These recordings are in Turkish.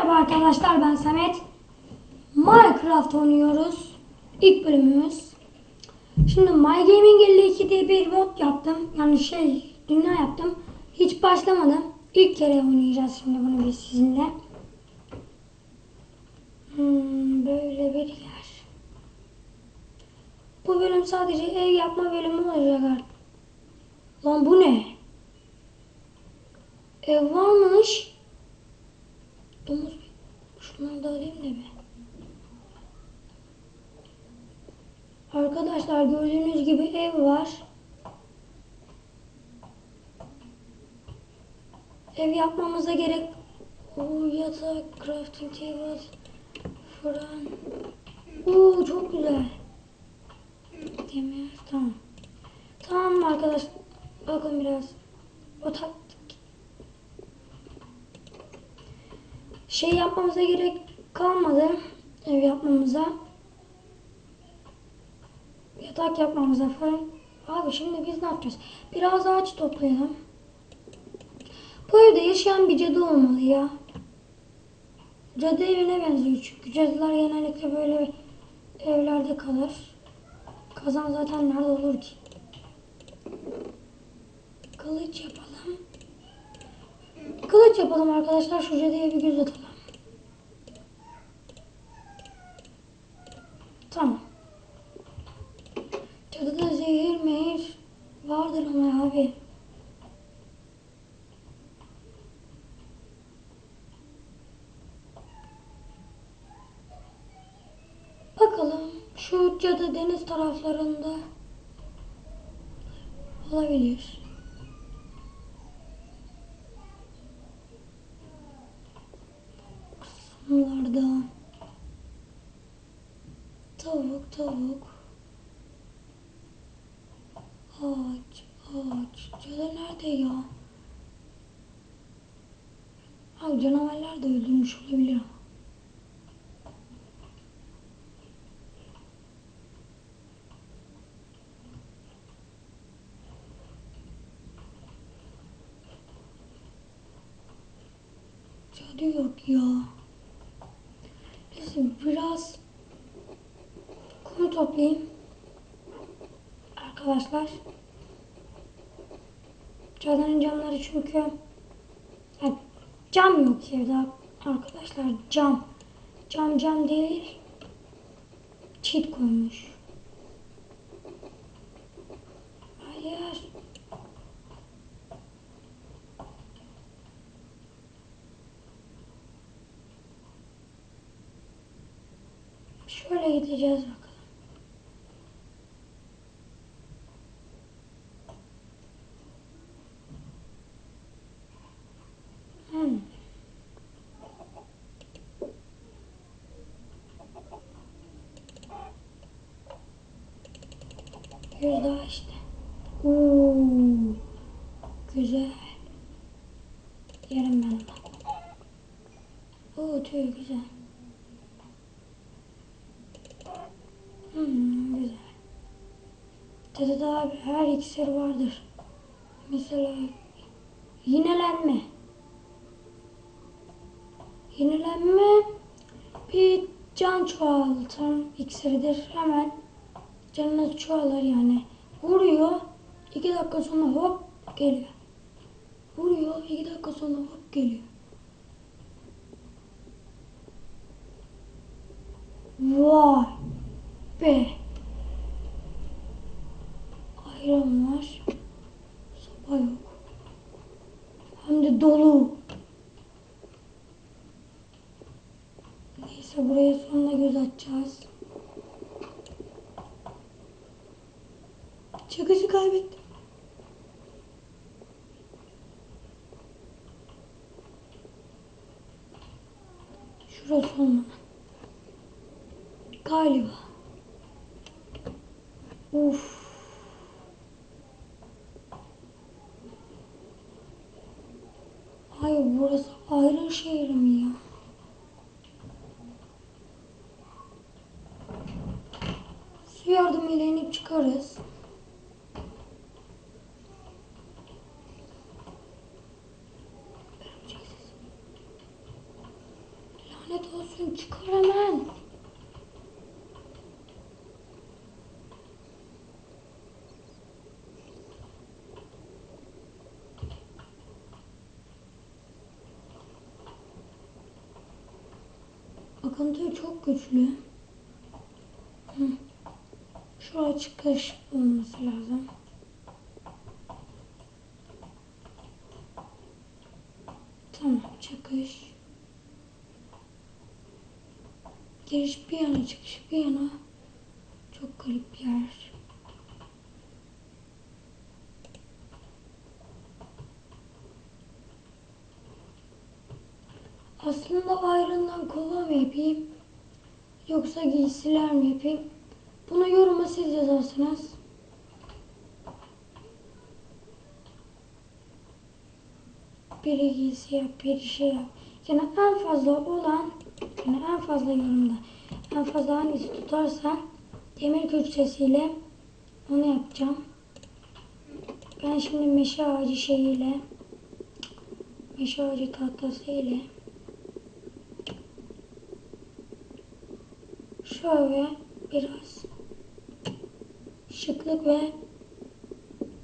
Merhaba arkadaşlar ben Samet. Minecraft oynuyoruz. İlk bölümümüz. Şimdi My Gaming 52 diye bir mod yaptım. Yani şey dünya yaptım. Hiç başlamadım. İlk kere oynayacağız şimdi bunu biz sizinle. Hmm, böyle bir yer. Bu bölüm sadece ev yapma bölümü olacak artık. Lan bu ne? Ev varmış. Domuz şunları da alayım da bir. Arkadaşlar gördüğünüz gibi ev var. Ev yapmamıza gerek o yatak, crafting table, fırın. Oo çok güzel. Demir tamam. Tamam mı arkadaş? Bakın biraz. O taktik. Şey yapmamıza gerek kalmadı. Ev yapmamıza. Yatak yapmamıza falan. Abi şimdi biz ne yapacağız? Biraz ağaç toplayalım. Bu evde yaşayan bir cadı olmalı ya. Cadı evine benziyor çünkü cadılar genellikle böyle evlerde kalır. Kazan zaten nerede olur ki? Kılıç yapalım. Kılıç yapalım arkadaşlar. Şu cadıya bir göz atalım. Tamam. Cadıda zehir mehir vardır ama abi. Bakalım şu cadı deniz taraflarında olabilir. Kısımlarda tavuk tavuk ağaç ağaç cadı nerede ya? Abi canavarlar da öldürmüş olabilir ama. Cadı yok ya. Neyse biraz kum toplayayım. Arkadaşlar. Cadının camları çünkü yani cam yok evde arkadaşlar cam. Cam cam değil. Çit koymuş. Hayır. Şöyle gideceğiz bakalım. Hmm. Daha işte. Oo, güzel. Yerim ben onu. Oo tüy güzel. Hmm, güzel. Cadıda abi her iksir vardır. Mesela yinelenme. Yenilenme bir can çoğaltım iksiridir. Hemen canınız çoğalır yani. Vuruyor. iki dakika sonra hop geliyor. Vuruyor. iki dakika sonra hop geliyor. Vay be. Ayran var. Soba yok. Hem de dolu. Neyse buraya sonra göz atacağız. Çıkışı kaybettim. Şurası olmalı. Galiba. Uf. Hayır burası ayrı şehir mi ya? Su yardımıyla inip çıkarız. Lanet olsun çıkar hemen. Akıntı çok güçlü. Şuraya çıkış olması lazım. Tamam çıkış. Giriş bir yana çıkış bir yana. Çok garip bir yer. Aslında ayrından kova mı yapayım? Yoksa giysiler mi yapayım? Bunu yoruma siz yazarsınız. Biri giysi yap, biri şey yap. Yani en fazla olan, yani en fazla yorumda, en fazla hangisi tutarsa demir külçesiyle onu yapacağım. Ben şimdi meşe ağacı şeyiyle, meşe ağacı tahtası ile şöyle biraz şıklık ve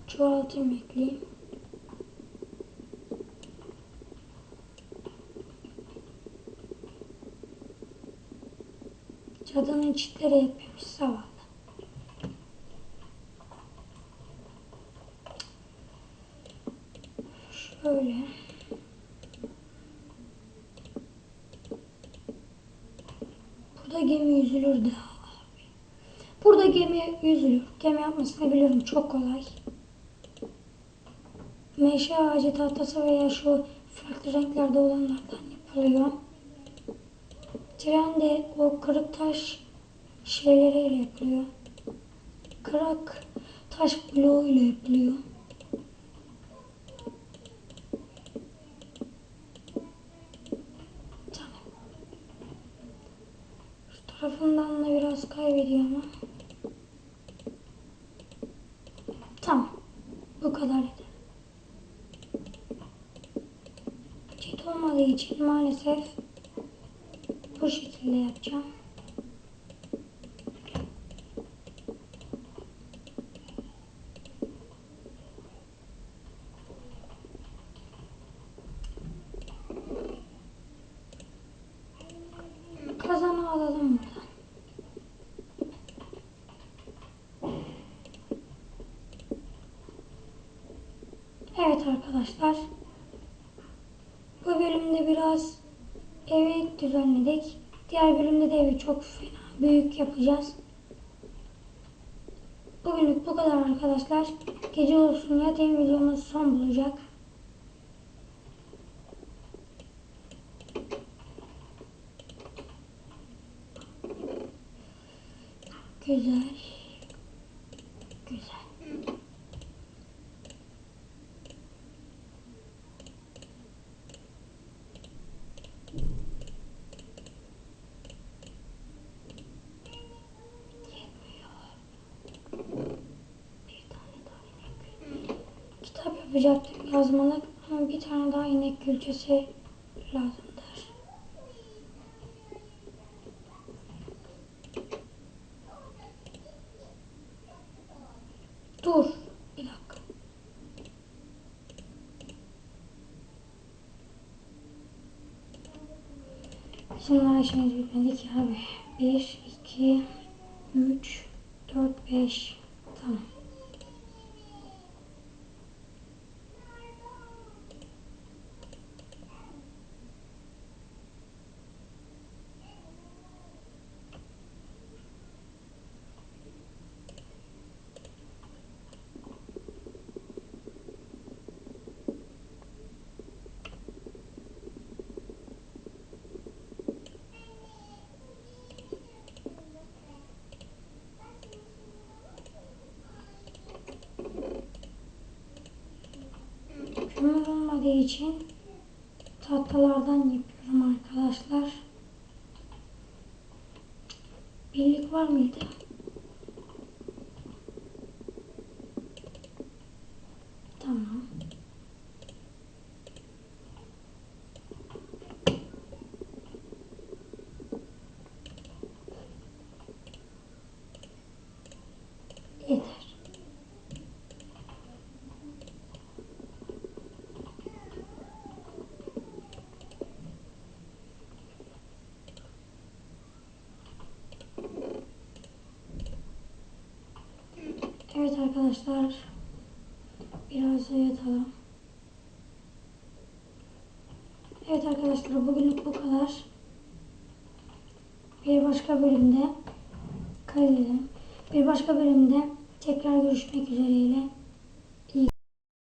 çoğaltım ekleyeyim. Cadının çitleri etmemiş zavallı. Şöyle. Burada gemi yüzülürdü. Burada gemi yüzülür. Gemi yapmasını biliyorum. Çok kolay. Meşe ağacı tahtası veya şu farklı renklerde olanlardan yapılıyor. Tren de o kırık taş şeyleriyle yapılıyor. Kırak taş bloğu ile yapılıyor. Tamam. Şu tarafından da biraz kaybediyor ama. Tamam. Bu kadar yeter. Çit olmadığı için maalesef şekilde yapacağım. Kazanı alalım. Evet arkadaşlar. Bu bölümde biraz evi düzenledik. Diğer bölümde de evi çok fena büyük yapacağız. Bugünlük bu kadar arkadaşlar. Gece olsun yatayım videomuz son bulacak. Güzel. Güzel. Bir tane daha inek. Yapacaktım yazmalık bir tane daha inek külçesi lazımdır. Dur. Bir dakika. Şimdi işimiz bitmedi ki abi. 1, 2, 3, 4, 5. Tamam. Kömür olmadığı için tahtalardan yapıyorum arkadaşlar. Birlik var mıydı? Tamam. Arkadaşlar. Biraz yatalım. Evet arkadaşlar bugünlük bu kadar. Bir başka bölümde kaydedelim. Bir başka bölümde tekrar görüşmek üzereyle.